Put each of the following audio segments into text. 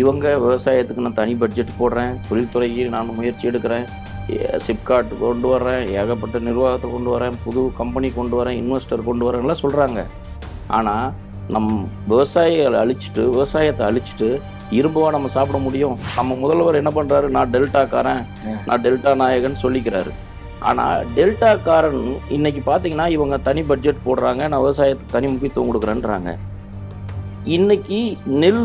இவங்க விவசாயத்துக்கு நான் தனி பட்ஜெட் போடுறேன். தொழில்துறைக்கு நான் முயற்சி எடுக்கிறேன். சிப்காட் கொண்டு வரேன் ஏகப்பட்ட நிர்வாகத்தை கொண்டு வரேன் புது கம்பெனி கொண்டு வரேன் இன்வெஸ்டர் கொண்டு வரேன்லாம் சொல்கிறாங்க ஆனால் நம் விவசாயிகளை அழிச்சிட்டு விவசாயத்தை அழிச்சிட்டு இரும்புவா நம்ம சாப்பிட முடியும். நம்ம முதல்வர் என்ன பண்ணுறாரு நான் டெல்டாக்காரன். நான் டெல்டா நாயகன் சொல்லிக்கிறாரு. ஆனால் டெல்டாக்காரன் இன்னைக்கு பார்த்தீங்கன்னா இவங்க தனி பட்ஜெட் போடுறாங்க. நான் விவசாயத்துக்கு தனி முக்கியத்துவம் கொடுக்குறேன்றாங்க. இன்னைக்கு நெல்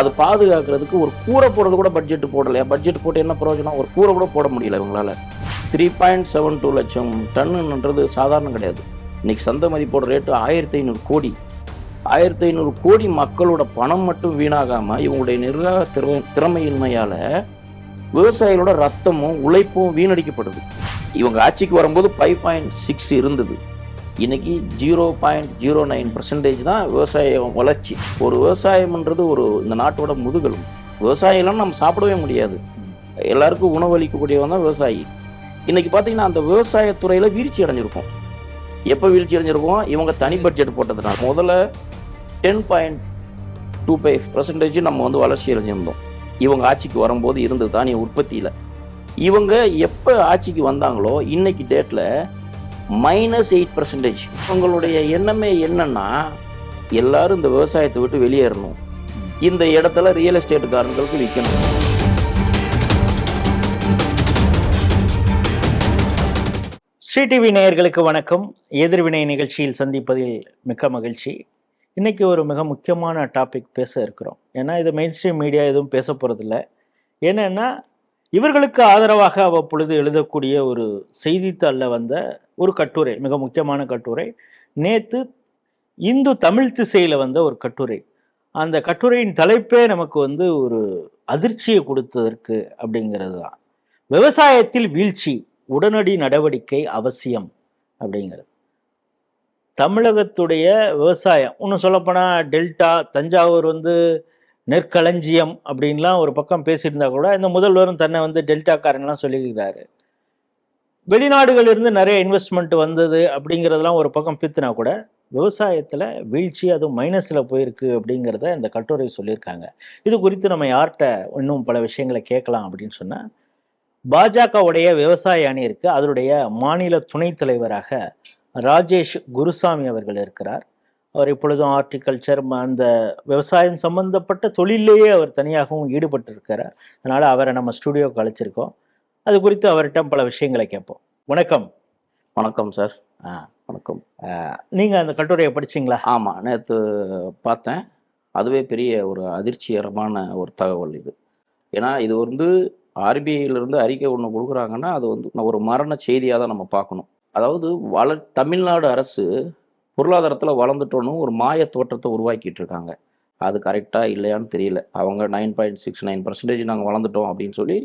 அது பாதுகாக்கிறதுக்கு ஒரு கூரை போடுறது கூட பட்ஜெட் போடலையா? பட்ஜெட் போட்டு என்ன பிரயோஜனம்? ஒரு கூரை கூட போட முடியல இவங்களால. த்ரீ பாயிண்ட் செவன் டூ லட்சம் டன்னுன்றது சாதாரணம் கிடையாது. இன்னைக்கு சந்தை மதிப்போட ரேட்டு ஆயிரத்தி ஐநூறு கோடி. ஆயிரத்தி ஐநூறு கோடி மக்களோட பணம் மட்டும் வீணாகாமல் இவங்களுடைய நிர்வாக திறமை திறமையின்மையால் விவசாயிகளோட ரத்தமும் உழைப்பும் வீணடிக்கப்படுது. இவங்க ஆட்சிக்கு வரும்போது ஃபைவ் பாயிண்ட் சிக்ஸ் இருந்தது. இன்றைக்கி zero point zero nine percentage தான் விவசாயம் வளர்ச்சி. ஒரு விவசாயம்ன்றது ஒரு இந்த நாட்டோட முதுகெலும் விவசாயம்லாம் நம்ம சாப்பிடவே முடியாது. எல்லாருக்கும் உணவளிக்கக்கூடியவன் தான் விவசாயி. இன்றைக்கி பார்த்தீங்கன்னா அந்த விவசாயத்துறையில் வீழ்ச்சி அடைஞ்சிருக்கும். எப்போ வீழ்ச்சி அடைஞ்சிருக்கும்? இவங்க தனி பட்ஜெட் போட்டதுனால. முதல்ல ten point two five percentage நம்ம வந்து வளர்ச்சி அடைஞ்சிருந்தோம். இவங்க ஆட்சிக்கு வரும்போது இருந்தது தானிய உற்பத்தியில். இவங்க எப்போ ஆட்சிக்கு வந்தாங்களோ இன்னைக்கு டேட்டில் மைனஸ் எயிட் பர்சன்டேஜ் உங்களுடைய எண்ணமே என்னன்னா எல்லாரும் இந்த விவசாயத்தை விட்டு வெளியேறணும். இந்த இடத்துல ரியல் எஸ்டேட்டுக்காரங்களுக்கு விற்கணும் சிடிவி நேயர்களுக்கு வணக்கம். எதிர்வினை நிகழ்ச்சியில் சந்திப்பதில் மிக்க மகிழ்ச்சி. இன்றைக்கி ஒரு மிக முக்கியமான டாபிக் பேச இருக்கிறோம். ஏன்னா இது மெயின் ஸ்ட்ரீம் மீடியா எதுவும் பேச போகிறதில்ல என்னென்னா இவர்களுக்கு ஆதரவாக அவ்வப்பொழுது எழுதக்கூடிய ஒரு செய்தித்தாளில் வந்த ஒரு கட்டுரை மிக முக்கியமான கட்டுரை. நேற்று இந்து தமிழ் திசையில் வந்த ஒரு கட்டுரை. அந்த கட்டுரையின் தலைப்பே நமக்கு வந்து ஒரு அதிர்ச்சியை கொடுத்ததற்கு அப்படிங்கிறது தான். விவசாயத்தில் வீழ்ச்சி உடனடி நடவடிக்கை அவசியம் அப்படிங்கிறது. தமிழகத்துடைய விவசாயம் இன்னும் சொல்லப்போனால் டெல்டா தஞ்சாவூர் வந்து நெற்களஞ்சியம் அப்படின்லாம் ஒரு பக்கம் பேசியிருந்தா கூட இந்த முதல்வரும் தன்னை வந்து டெல்டாக்காரன்லாம் சொல்லியிருக்கிறாரு. வெளிநாடுகளிலிருந்து நிறைய இன்வெஸ்ட்மெண்ட் வந்தது அப்படிங்கிறதெல்லாம் ஒரு பக்கம் பித்துனா கூட விவசாயத்தில் வீழ்ச்சி அதுவும் மைனஸில் போயிருக்கு அப்படிங்கிறத இந்த கட்டுரை சொல்லியிருக்காங்க. இது குறித்து நம்ம யார்கிட்ட இன்னும் பல விஷயங்களை கேட்கலாம் அப்படின்னு சொன்னால் பாஜகவுடைய விவசாய அணி இருக்கு. அதனுடைய மாநில துணைத் தலைவராக ராஜேஷ் குருசாமி அவர்கள் இருக்கிறார். அவர் இப்பொழுதும் ஹார்டிகல்ச்சர் அந்த விவசாயம் சம்பந்தப்பட்ட தொழிலேயே அவர் தனியாகவும் ஈடுபட்டு இருக்கிறார் அதனால அவரை நம்ம ஸ்டுடியோக்கு அழைச்சிருக்கோம். அது குறித்து அவர்கிட்ட பல விஷயங்களை கேட்போம். வணக்கம். வணக்கம் சார். ஆ, வணக்கம். நீங்க அந்த கட்டுரையை படிச்சீங்களா? ஆமாம் நேற்று பார்த்தேன். அதுவே பெரிய ஒரு அதிர்ச்சிகரமான ஒரு தகவல் இது. ஏன்னா இது வந்து ஆர்பிஐலேருந்து அறிக்கை ஒன்று கொடுக்குறாங்கன்னா அது வந்து ஒரு மரண செய்தியாக தான் நம்ம பார்க்கணும். அதாவது வள தமிழ்நாடு அரசு பொருளாதாரத்தில் வளர்ந்துட்டோன்னு ஒரு மாய தோற்றத்தை உருவாக்கிட்டு இருக்காங்க. அது கரெக்டாக இல்லையான்னு தெரியல. அவங்க nine point six nine percentage நாங்கள் வளர்ந்துட்டோம் அப்படின்னு சொல்லி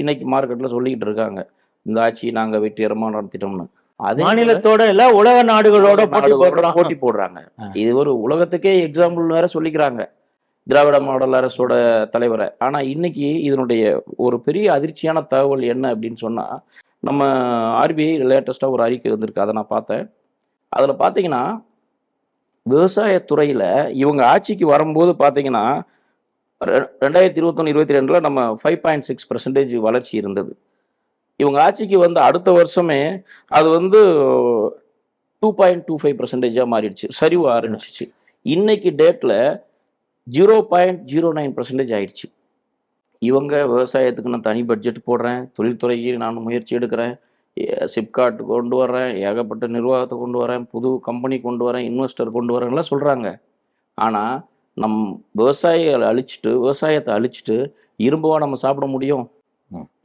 இன்னைக்கு மார்க்கெட்டில் சொல்லிக்கிட்டு இருக்காங்க. இந்த ஆட்சி நாங்கள் வெற்றிகரமாக நடத்திட்டோம்னு. அதே மாநிலத்தோட இல்ல உலக நாடுகளோட போட்டி போடுறாங்க. இது ஒரு உலகத்துக்கே எக்ஸாம்பிள் வேற சொல்லிக்கிறாங்க. திராவிட மாடல் அரசோட தலைவரை. ஆனா இன்னைக்கு இதனுடைய ஒரு பெரிய அதிர்ச்சியான தகவல் என்ன அப்படின்னு சொன்னா நம்ம ஆர்பிஐ லேட்டஸ்டா ஒரு அறிக்கை வந்திருக்கு. அதை நான் பார்த்தேன். அதில் பார்த்தீங்கன்னா விவசாயத்துறையில் இவங்க ஆட்சிக்கு வரும்போது பார்த்தீங்கன்னா ரெ- ரெண்டாயிரத்தி இருபத்தொன்னு இருபத்தி ரெண்டில் நம்ம ஃபைவ் பாயிண்ட் சிக்ஸ் பர்சன்டேஜ் வளர்ச்சி இருந்தது. இவங்க ஆட்சிக்கு வந்து அடுத்த வருஷமே அது வந்து டூ பாயிண்ட் டூ ஃபைவ் பர்சன்டேஜாக மாறிடுச்சு. சரிவு ஆரம்பிச்சிச்சு. இன்னைக்கு டேட்டில் zero point zero nine percentage ஆயிடுச்சு. இவங்க விவசாயத்துக்கு நான் தனி பட்ஜெட் போடுறேன் தொழில்துறைக்கு நான் முயற்சி எடுக்கிறேன் சிப்காட் கொண்டு வரேன் ஏகப்பட்ட நிர்வாகத்தை கொண்டு வரேன் புது கம்பெனி கொண்டு வரேன் இன்வெஸ்டர் கொண்டு வரேன்லாம் சொல்கிறாங்க ஆனால் நம் விவசாயிகளை அழிச்சிட்டு விவசாயத்தை அழிச்சிட்டு இரும்புவா நம்ம சாப்பிட முடியும்.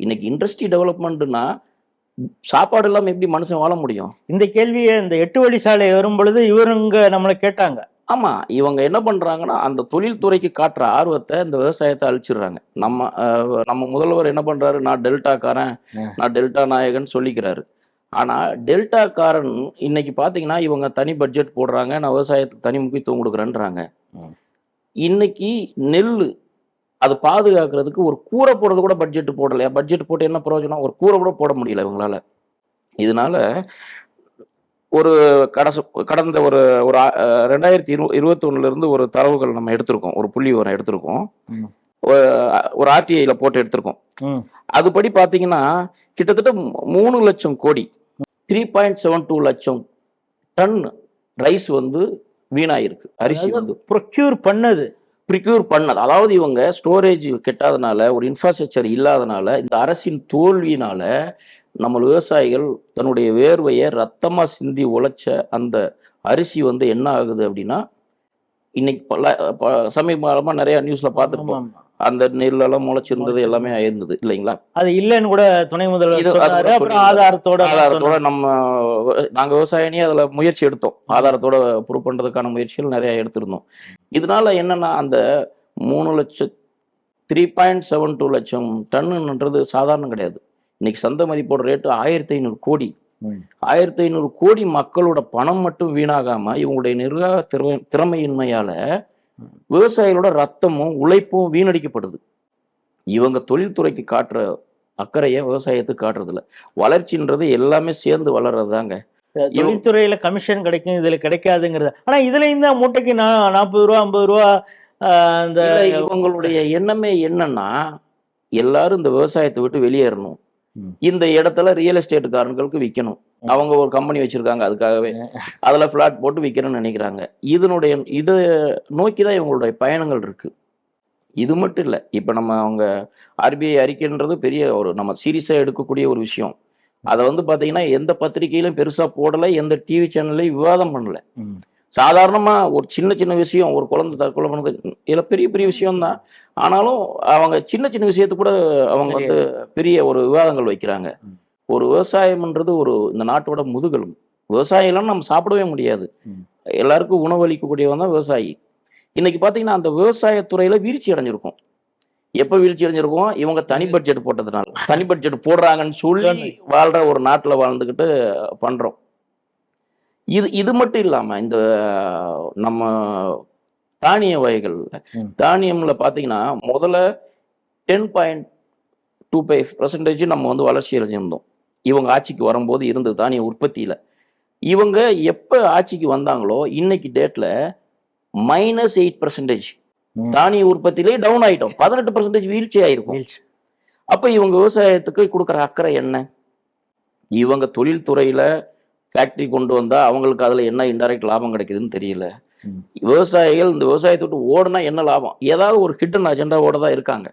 இன்னைக்கு இண்டஸ்ட்ரி டெவலப்மெண்ட்னா சாப்பாடு இல்லாமல் எப்படி மனுஷன் வாழ முடியும்? இந்த கேள்வியை இந்த எட்டு வழி சாலை வரும் பொழுது இவருங்க நம்மளை கேட்டாங்க. ஆமா இவங்க என்ன பண்றாங்கன்னா அந்த தொழில்துறைக்கு காட்டுற ஆர்வத்தை இந்த விவசாயத்தை அழிச்சிடுறாங்க. நம்ம நம்ம முதல்வர் என்ன பண்றாரு? நான் டெல்டாக்காரன். நான் டெல்டா நாயகன் சொல்லிக்கிறாரு. ஆனா டெல்டாக்காரன் இன்னைக்கு பாத்தீங்கன்னா இவங்க தனி பட்ஜெட் போடுறாங்க நான் விவசாயத்துக்கு தனி முக்கியத்துவம் கொடுக்குறேன்றாங்க. இன்னைக்கு நெல் அது பாதுகாக்கிறதுக்கு ஒரு கூரை போடுறது கூட பட்ஜெட் போடலையா? பட்ஜெட் போட்டு என்ன பிரயோஜனம்? ஒரு கூரை கூட போட முடியல இவங்களால. இதனால ஒரு கடைசி கடந்த ஒரு ஒரு ரெண்டாயிரத்தி இரு இருபத்தி இருந்து ஒரு தரவுகள் நம்ம எடுத்திருக்கோம். ஒரு புள்ளி விவரம் எடுத்திருக்கோம். ஒரு ஆர்டிஐல போட்டு எடுத்திருக்கோம். அதுபடி பார்த்தீங்கன்னா கிட்டத்தட்ட மூணு லட்சம் கோடி த்ரீ பாயிண்ட் செவன் டூ லட்சம் டன் ரைஸ் வந்து வீணாயிருக்கு. அரிசி வந்து. ப்ரொக்யூர் பண்ணது. ப்ரிக்யூர் பண்ணது. அதாவது இவங்க ஸ்டோரேஜ் கெட்டாதனால ஒரு இன்ஃப்ராஸ்ட்ரக்சர் இல்லாதனால இந்த அரசின் தோல்வியினால நம்ம விவசாயிகள் தன்னுடைய வேர்வையை ரத்தமா சிந்தி உழைச்ச அந்த அரிசி வந்து என்ன ஆகுது அப்படின்னா இன்னைக்கு பல சமீப காலமா நிறைய நியூஸ்ல பார்த்துருப்போம். அந்த நெல்லெல்லாம் முளைச்சிருந்தது எல்லாமே ஆயிருந்தது இல்லைங்களா? அது இல்லைன்னு கூட துணை முதல்வர். ஆதாரத்தோட ஆதாரத்தோட நம்ம வ- நாங்க விவசாயினே அதுல முயற்சி எடுத்தோம். ஆதாரத்தோட ப்ரூவ் பண்றதுக்கான முயற்சிகள் நிறைய எடுத்திருந்தோம். இதனால என்னன்னா அந்த மூணு லட்சம் த்ரீ பாயிண்ட் செவன் டூ லட்சம் டன்னுன்றது சாதாரணம் கிடையாது. இன்னைக்கு சந்தை மதிப்போட ரேட்டு ஆயிரத்தி ஐநூறு கோடி. ஆயிரத்தி ஐநூறு கோடி மக்களோட பணம் மட்டும் வீணாகாம இவங்களுடைய நிர்வாக திறமை திறமையின்மையால விவசாயிகளோட ரத்தமும் உழைப்பும் வீணடிக்கப்படுது. இவங்க தொழில்துறைக்கு காட்டுற அக்கறையை விவசாயத்துக்கு காட்டுறதில்ல. வளர்ச்சின்றது எல்லாமே சேர்ந்து வளர்றதுதாங்க. தொழில்துறையில கமிஷன் கிடைக்கும் இதுல கிடைக்காதுங்கிறது. ஆனா இதுலயும் தான் மூட்டைக்கு நாற்பது ரூபா ஐம்பது ரூபா அந்த இவங்களுடைய எண்ணமே என்னன்னா எல்லாரும் இந்த விவசாயத்தை விட்டு வெளியேறணும். இந்த இடத்துல ரியல் எஸ்டேட்டுக்காரங்களுக்கு விற்கணும். அவங்க ஒரு கம்பெனி வச்சிருக்காங்க அதுக்காகவே. அதுல பிளாட் போட்டு விற்கணும்னு நினைக்கிறாங்க. இதனுடைய இதை நோக்கி தான் இவங்களுடைய பயணங்கள் இருக்கு. இது மட்டும் இல்லை இப்போ நம்ம அவங்க ஆர்பிஐ அறிக்கைன்றது பெரிய ஒரு நம்ம சீரியஸாக எடுக்கக்கூடிய ஒரு விஷயம். அதை வந்து பார்த்தீங்கன்னா எந்த பத்திரிகையிலும் பெருசாக போடலை எந்த டிவி சேனல்லையும் விவாதம் பண்ணல. சாதாரணமாக ஒரு சின்ன சின்ன விஷயம் ஒரு குழந்தை தற்கொலை பண்ணது இதில் பெரிய பெரிய விஷயம்தான். ஆனாலும் அவங்க சின்ன சின்ன விஷயத்து கூட அவங்க வந்து பெரிய ஒரு விவாதங்கள் வைக்கிறாங்க. ஒரு விவசாயம்ன்றது ஒரு இந்த நாட்டோட முதுகெலும் விவசாயிலாம் நம்ம சாப்பிடவே முடியாது. எல்லாருக்கும் உணவளிக்கக்கூடியவன் தான் விவசாயி. இன்னைக்கு பார்த்தீங்கன்னா அந்த விவசாயத்துறையில வீழ்ச்சி அடைஞ்சிருக்கும். எப்போ வீழ்ச்சி அடைஞ்சிருக்கும்? இவங்க தனி பட்ஜெட் போட்டதுனால. தனி பட்ஜெட் போடுறாங்கன்னு சொல்லி. வாழ்ற ஒரு நாட்டில் வாழ்ந்துக்கிட்டு பண்றோம். இது இது மட்டும் இல்லாம இந்த நம்ம தானிய வகைகள் ம். தானியம்ல பார்த்தீங்கன்னா முதல்ல ten point two five percentage நம்ம வந்து வளர்ச்சி அடைஞ்சிருந்தோம் இவங்க ஆட்சிக்கு வரும்போது இருந்தது தானிய உற்பத்தியில இவங்க எப்போ ஆட்சிக்கு வந்தாங்களோ இன்னைக்கு டேட்ல மைனஸ் எயிட் பர்சன்டேஜ். தானிய உற்பத்தியிலே டவுன் ஆயிட்டோம் பதினெட்டு பர்சன்டேஜ் வீழ்ச்சி ஆயிருக்கும் வீழ்ச்சி. அப்ப இவங்க விவசாயத்துக்கு கொடுக்குற அக்கறை என்ன இவங்க தொழில்துறையில ஃபேக்டரி கொண்டு வந்தா அவங்களுக்கு அதுல என்ன இன்டைரக்ட் லாபம் கிடைக்குதுன்னு தெரியல. விவசாயிகள் இந்த விவசாயத்தை விட்டு ஓடுனா என்ன லாபம்? ஏதாவது ஒரு ஹிடன் அஜெண்டாவோட தான் இருக்காங்க.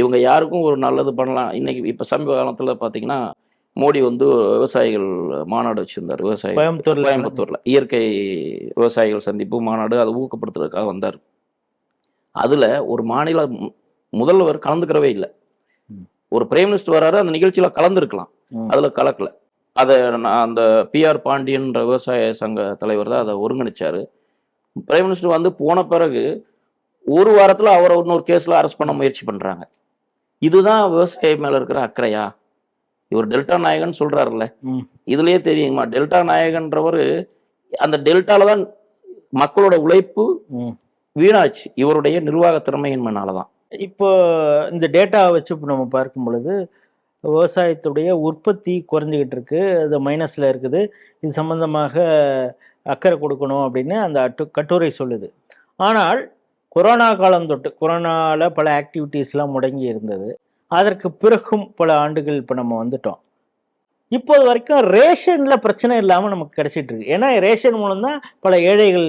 இவங்க யாருக்கும் ஒரு நல்லது பண்ணலாம். இன்னைக்கு இப்ப சமீப காலத்துல பாத்தீங்கன்னா மோடி வந்து விவசாயிகள் மாநாடு வச்சிருந்தார். விவசாய கோயம்புத்தூர்ல. இயற்கை விவசாயிகள் சந்திப்பு மாநாடு அதை ஊக்கப்படுத்துறதுக்காக வந்தார். அதுல ஒரு மாநில முதல்வர் கலந்துக்கிறவே இல்லை. ஒரு பிரைம் மினிஸ்டர் வராரு அந்த நிகழ்ச்சியில கலந்துருக்கலாம். அதுல கலக்கல. அதை நான் அந்த பிஆர் பாண்டியன்ற விவசாய சங்க தலைவர் தான் அதை ஒருங்கிணைச்சாரு. பிரைம் மினிஸ்டர் வந்து போன பிறகு ஒரு வாரத்துல அவரை இன்னொரு கேஸ்ல அரெஸ்ட் பண்ண முயற்சி பண்றாங்க. இதுதான் விவசாயி மேல இருக்கிற அக்கறையா? இவர் டெல்டா நாயகன் சொல்றாருல்ல. ம். இதுலயே தெரியுமா? டெல்டா நாயகன்றவர் அந்த டெல்டால தான் மக்களோட உழைப்பு. வீணாச்சு. இவருடைய நிர்வாக திறமையின்மைனால தான் இப்போ இந்த டேட்டாவை வச்சு நம்ம பார்க்கும் பொழுது விவசாயத்துடைய உற்பத்தி குறைஞ்சிக்கிட்டு இருக்கு. அது மைனஸில் இருக்குது. இது சம்பந்தமாக அக்கறை கொடுக்கணும் அப்படின்னு அந்த அட்டு கட்டுரை சொல்லுது. ஆனால் கொரோனா காலம் தொட்டு கொரோனாவில் பல ஆக்டிவிட்டீஸ்லாம் முடங்கி இருந்தது. அதற்கு பிறகும் பல ஆண்டுகள் இப்போ நம்ம வந்துட்டோம். இப்போது வரைக்கும் ரேஷனில் பிரச்சனை இல்லாமல் நமக்கு கிடைச்சிட்டு இருக்கு. ஏன்னா ரேஷன் மூலம் தான் பல ஏழைகள்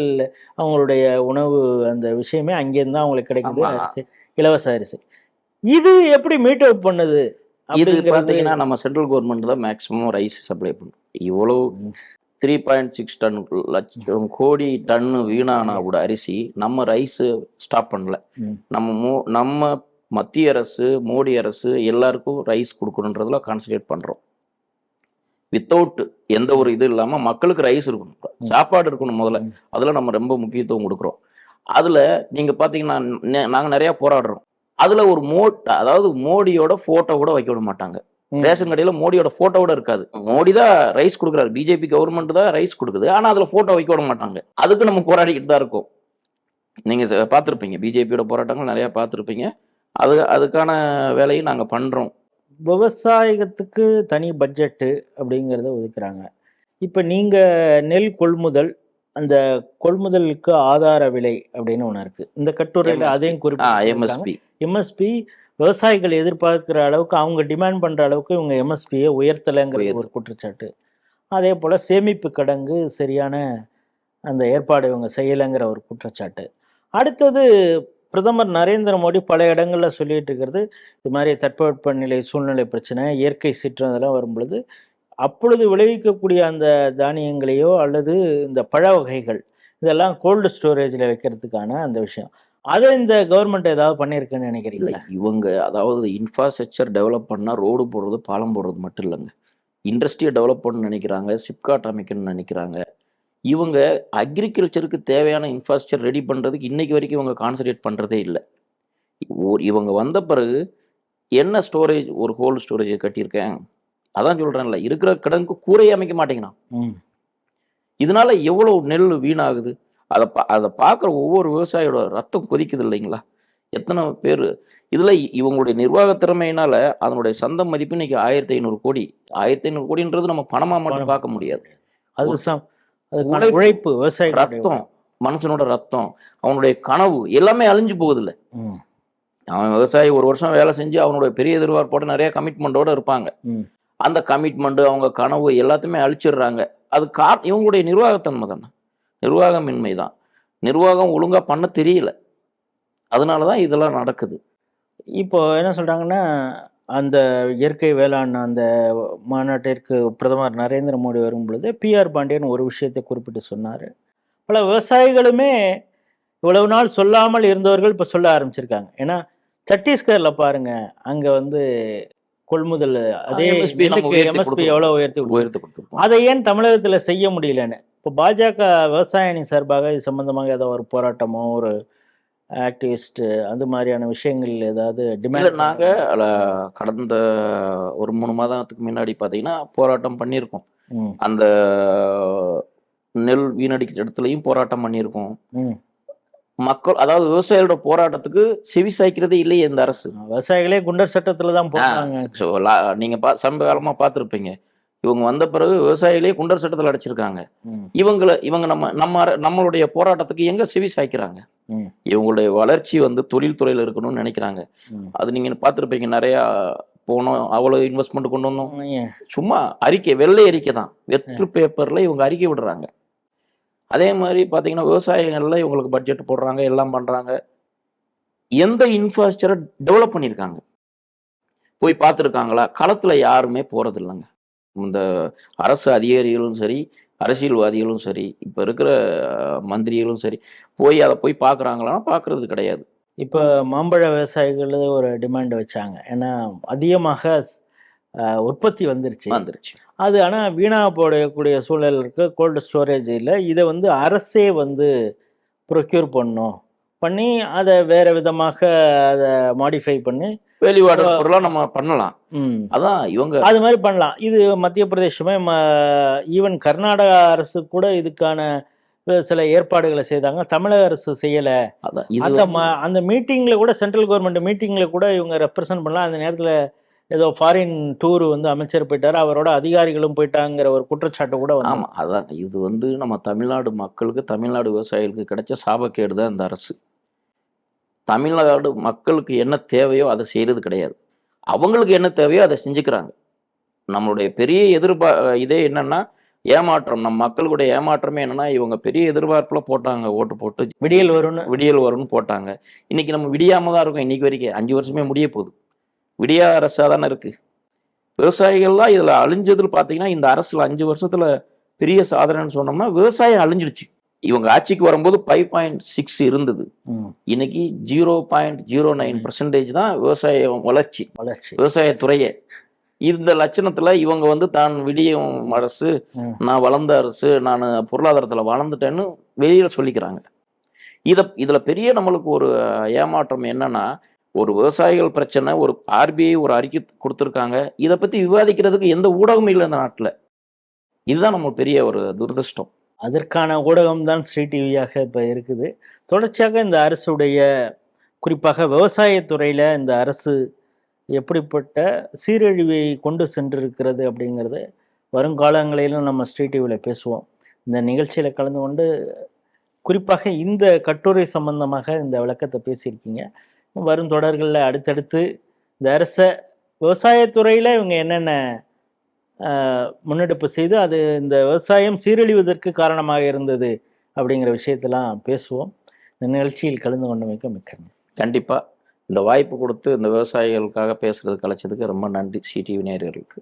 அவங்களுடைய உணவு அந்த விஷயமே அங்கேருந்து தான் அவங்களுக்கு கிடைக்குது. இலவச அரிசி. இது எப்படி மீட் அவுட் பண்ணுது? இது பாத்தீங்கன்னா நம்ம சென்ட்ரல் கவர்மெண்ட் தான் மேக்ஸிமம் ரைஸ் சப்ளை பண்ணும். இவ்வளவு ம். த்ரீ பாயிண்ட் சிக்ஸ் டன் லட்சம் கோடி டன்னு வீணானா கூட அரிசி நம்ம ரைஸ் ஸ்டாப் பண்ணல. நம்ம மோ நம்ம மத்திய அரசு மோடி அரசு எல்லாருக்கும் ரைஸ் கொடுக்கணுன்றதுல கான்சன்ட்ரேட் பண்றோம். வித்தவுட் எந்த ஒரு இது இல்லாம மக்களுக்கு ரைஸ் இருக்கணும். சாப்பாடு இருக்கணும் முதல்ல. அதுல நம்ம ரொம்ப முக்கியத்துவம் கொடுக்குறோம். அதுல நீங்க பாத்தீங்கன்னா நெ- நாங்க நிறைய போராடுறோம். அதுல ஒரு மோ அதாவது மோடியோட போட்டோ கூட வைக்க விட மாட்டாங்க. ரேஷன் கடையில மோடியோட போட்டோவோட இருக்காது. மோடி தான் ரைஸ் கொடுக்குறாரு. பிஜேபி கவர்மெண்ட் தான் ரைஸ் கொடுக்குது. ஆனா அதுல போட்டோ வைக்க விட மாட்டாங்க. அதுக்கு நம்ம போராடிக்கிட்டு தான் இருக்கோம். நீங்க பார்த்திருப்பீங்க. பிஜேபியோட போராட்டங்கள் நிறைய பார்த்திருப்பீங்க. அது அதுக்கான வேலையை நாங்க பண்றோம். விவசாயத்துக்கு தனி பட்ஜெட்டு அப்படிங்கிறத ஒதுக்குறாங்க. இப்போ நீங்கள் நெல் கொள்முதல் அந்த கொள்முதலுக்கு ஆதார விலை அப்படின்னு ஒன்று இருக்கு. இந்த கட்டுரையில். அதையும் குறிப்பிட்டு எம்எஸ்பி விவசாயிகள் எதிர்பார்க்குற அளவுக்கு அவங்க டிமாண்ட் பண்ணுற அளவுக்கு இவங்க எம்எஸ்பியை உயர்த்தலைங்கிற உயர்த்த- ஒரு குற்றச்சாட்டு. அதே போல் சேமிப்பு கடங்கு சரியான அந்த ஏற்பாடு இவங்க செய்யலைங்கிற ஒரு குற்றச்சாட்டு. அடுத்தது பிரதமர் நரேந்திர மோடி பல இடங்களில் சொல்லிட்டு இருக்கிறது இது மாதிரி தட்பவெப்பநிலை சூழ்நிலை பிரச்சனை இயற்கை சீற்றம் இதெல்லாம் வரும் பொழுது அப்பொழுது விளைவிக்கக்கூடிய அந்த தானியங்களையோ அல்லது இந்த பழ வகைகள் இதெல்லாம் கோல்டு ஸ்டோரேஜில் வைக்கிறதுக்கான அந்த விஷயம். அதை இந்த கவர்மெண்ட் ஏதாவது பண்ணியிருக்குன்னு நினைக்கிறீங்களா? இவங்க அதாவது இன்ஃப்ராஸ்ட்ரக்சர் டெவலப் பண்ணால் ரோடு போடுறது பாலம் போடுறது மட்டும் இல்லைங்க. இண்டஸ்ட்ரியை டெவலப் பண்ணணும்னு நினைக்கிறாங்க சிப்காட் அமைக்கணும்னு நினைக்கிறாங்க. இவங்க அக்ரிகல்ச்சருக்கு தேவையான இன்ஃப்ராஸ்ட்ரக்சர் ரெடி பண்ணுறதுக்கு இன்னைக்கு வரைக்கும் இவங்க கான்சன்ட்ரேட் பண்ணுறதே இல்லை. ஒரு இவங்க வந்த பிறகு என்ன ஸ்டோரேஜ் ஒரு கோல்டு ஸ்டோரேஜ் கட்டியிருக்கேன்? அதான் சொல்கிறேன்ல இருக்கிற கிடங்கு கூரையே அமைக்க மாட்டேங்கிறான். ம். இதனால எவ்வளோ நெல் வீணாகுது? அதை பா அதை பார்க்குற ஒவ்வொரு விவசாயியோட ரத்தம் கொதிக்குது இல்லைங்களா? எத்தனை பேர்? இதில் இவங்களுடைய நிர்வாக திறமையினால அதனுடைய சந்த மதிப்பு இன்னைக்கு ஆயிரத்தி ஐநூறு கோடி. ஆயிரத்தி ஐநூறு கோடின்றது நம்ம பணமாக மட்டும். பார்க்க முடியாது. அது உழைப்பு, விவசாயிகளுடைய ரத்தம் மனுஷனோட ரத்தம் அவனுடைய கனவு எல்லாமே அழிஞ்சு போகுதுல்ல. அவன் விவசாயி ஒரு வருஷம் வேலை செஞ்சு அவனுடைய பெரிய எதிர்பார்ப்போட நிறைய கமிட்மெண்ட்டோட இருப்பாங்க. அந்த கமிட்மெண்ட் அவங்க கனவு எல்லாத்தையுமே அழிச்சிடுறாங்க. அது கா இவங்களுடைய நிர்வாகத்தன்மை தானே. நிர்வாகமின்மை தான். நிர்வாகம் ஒழுங்காக பண்ண தெரியல. அதனால தான் இதெல்லாம் நடக்குது. இப்போ என்ன சொல்கிறாங்கன்னா அந்த இயற்கை வேளாண் அந்த மாநாட்டிற்கு பிரதமர் நரேந்திர மோடி வரும் பொழுது பிஆர் பாண்டியன் ஒரு விஷயத்தை குறிப்பிட்டு சொன்னார். பல விவசாயிகளுமே இவ்வளவு நாள் சொல்லாமல் இருந்தவர்கள் இப்போ சொல்ல ஆரம்பிச்சிருக்காங்க. ஏன்னா சத்தீஸ்கரில் பாருங்க அங்கே வந்து கொள்முதல் அதே எம்எஸ்பி கொடுத்திருக்கோம். எவ்வளோ உயர்த்தி கொடுத்திருக்கோம். உயர்த்து கொடுத்துருப்போம். அதை ஏன் தமிழகத்தில் செய்ய முடியலன்னு? இப்போ பாஜக விவசாய அணி சார்பாக இது சம்பந்தமாக ஏதோ ஒரு போராட்டமோ ஒரு ஆக்டிவிஸ்ட் அந்த மாதிரியான விஷயங்கள் ஏதாவது டிமாண்ட் நாங்கள் கடந்த ஒரு மூணு மாதத்துக்கு முன்னாடி பார்த்தீங்கன்னா போராட்டம் பண்ணியிருக்கோம். அந்த நெல் வீணடிக்கிற இடத்துலையும் போராட்டம் பண்ணியிருக்கோம். மக்கள் அதாவது விவசாயிகளோட போராட்டத்துக்கு செவி சாய்க்கிறதே இல்லையே இந்த அரசு. விவசாயிகளே குண்டர் சட்டத்துல தான் லா- நீங்க பா சமீப காலமா பார்த்துருப்பீங்க. இவங்க வந்த பிறகு விவசாயிகளே குண்டர் சட்டத்தில் அடைச்சிருக்காங்க. இவங்கள இவங்க நம்ம நம்ம நம்மளுடைய போராட்டத்துக்கு எங்க செவி சாய்க்கிறாங்க. இவங்களுடைய வளர்ச்சி வந்து தொழில்துறையில இருக்கணும்னு நினைக்கிறாங்க. அது நீங்க பார்த்துருப்பீங்க நிறைய போனோம் அவ்வளவு இன்வெஸ்ட்மெண்ட் கொண்டு வந்தோம்? சும்மா அறிக்கை வெள்ளை அறிக்கை தான். வெற்று பேப்பர்ல இவங்க அறிக்கை விடுறாங்க. அதே மாதிரி பார்த்தீங்கன்னா விவசாயங்களில் இவங்களுக்கு பட்ஜெட் போடுறாங்க எல்லாம் பண்ணுறாங்க எந்த இன்ஃப்ராஸ்ட்ரக்சரை டெவலப் பண்ணியிருக்காங்க போய் பார்த்துருக்காங்களா? களத்தில் யாருமே போகிறது இல்லைங்க இந்த அரசு அதிகாரிகளும் சரி அரசியல்வாதிகளும் சரி இப்போ இருக்கிற மந்திரிகளும் சரி போய் அதை போய் பார்க்குறாங்களான்னா பார்க்குறது கிடையாது. இப்போ மாம்பழ விவசாயிகள் ஒரு டிமாண்ட் வச்சாங்க. ஏன்னா அதிகமாக உற்பத்தி வந்துருச்சு. வந்துருச்சு. அது ஆனால் வீணாக போடக்கூடிய சூழல் இருக்கு. கோல்டு ஸ்டோரேஜ் இல்லை. இதை வந்து அரசே வந்து ப்ரொக்யூர் பண்ணணும் பண்ணி அதை வேற விதமாக அதை மாடிஃபை பண்ணி பொருளாக நம்ம பண்ணலாம். அதான் இவங்க அது மாதிரி பண்ணலாம். இது மத்திய பிரதேசமே ஈவன் கர்நாடகா அரசு கூட இதுக்கான சில ஏற்பாடுகளை செய்தாங்க. தமிழக அரசு செய்யலை. அந்த அந்த மீட்டிங்ல கூட சென்ட்ரல் கவர்மெண்ட் மீட்டிங்ல கூட இவங்க ரெப்ரசன்ட் பண்ணலாம். அந்த நேரத்துல ஏதோ ஃபாரின் டூர் வந்து அமைச்சர் போயிட்டாரு அவரோட அதிகாரிகளும் போயிட்டாங்கிற ஒரு குற்றச்சாட்டு கூட வந்து ஆமா அதான். இது வந்து நம்ம தமிழ்நாடு மக்களுக்கு தமிழ்நாடு விவசாயிகளுக்கு கிடைச்ச சாபக்கேடு தான் இந்த அரசு. தமிழ்நாடு மக்களுக்கு என்ன தேவையோ அதை செய்யறது கிடையாது. அவங்களுக்கு என்ன தேவையோ அதை செஞ்சுக்கிறாங்க. நம்மளுடைய பெரிய எதிர்பா இதே என்னன்னா ஏமாற்றம். நம்ம மக்களுடைய ஏமாற்றமே என்னன்னா இவங்க பெரிய எதிர்பார்ப்புல போட்டாங்க ஓட்டு போட்டு விடியல் வரும்னு. விடியல் வரும்னு போட்டாங்க. இன்னைக்கு நம்ம விடியாம தான் இருக்கோம். இன்னைக்கு வரைக்கும் அஞ்சு வருஷமே முடிய போகுது. விடியா அரசா தானே இருக்கு. விவசாயிகள்லாம் இதுல அழிஞ்சதுல பாத்தீங்கன்னா இந்த அரசுல அஞ்சு வருஷத்துல பெரிய சாதனைன்னு சொன்னோம்னா விவசாயம் அழிஞ்சிடுச்சு. இவங்க ஆட்சிக்கு வரும்போது ஃபைவ் பாயிண்ட் சிக்ஸ் இருந்தது. இன்னைக்கு zero point zero nine percentage தான் விவசாயம் வளர்ச்சி. வளர்ச்சி. விவசாயத்துறையே இந்த லட்சணத்துல இவங்க வந்து தான் விடியும் அரசு. நான் வளர்ந்த அரசு நான் பொருளாதாரத்துல வளர்ந்துட்டேன்னு வெளியில சொல்லிக்கிறாங்க. இத இதுல பெரிய நம்மளுக்கு ஒரு ஏமாற்றம் என்னன்னா ஒரு விவசாயிகள் பிரச்சனை ஒரு ஆர்பிஐ ஒரு அறிக்கை கொடுத்துருக்காங்க. இதை பற்றி விவாதிக்கிறதுக்கு எந்த ஊடகமும் இல்லை இந்த நாட்டில். இதுதான் நம்ம பெரிய ஒரு துரதிருஷ்டம். அதற்கான ஊடகம் தான் ஸ்ரீ டிவியாக இப்போ இருக்குது. தொடர்ச்சியாக இந்த அரசுடைய குறிப்பாக விவசாயத்துறையில் இந்த அரசு எப்படிப்பட்ட சீரழிவை கொண்டு சென்றிருக்கிறது அப்படிங்கிறது வருங்காலங்களிலும் நம்ம ஸ்ரீ டிவியில் பேசுவோம். இந்த நிகழ்ச்சியில் கலந்து கொண்டு குறிப்பாக இந்த கட்டுரை சம்பந்தமாக இந்த விளக்கத்தை பேசியிருக்கீங்க. வரும் தொடர்களில் அடுத்தடுத்து. இந்த அரச விவசாயத்துறையில் இவங்க என்னென்ன முன்னெடுப்பு செய்து அது இந்த விவசாயம் சீரழிவதற்கு காரணமாக இருந்தது அப்படிங்கிற விஷயத்தெல்லாம் பேசுவோம். இந்த நிகழ்ச்சியில் கலந்து கொண்டமைக்க மிக்க கண்டிப்பாக இந்த வாய்ப்பு கொடுத்து இந்த விவசாயிகளுக்காக பேசுகிறது கலைச்சதுக்கு ரொம்ப நன்றி. சிடிவி நேயர்களுக்கு.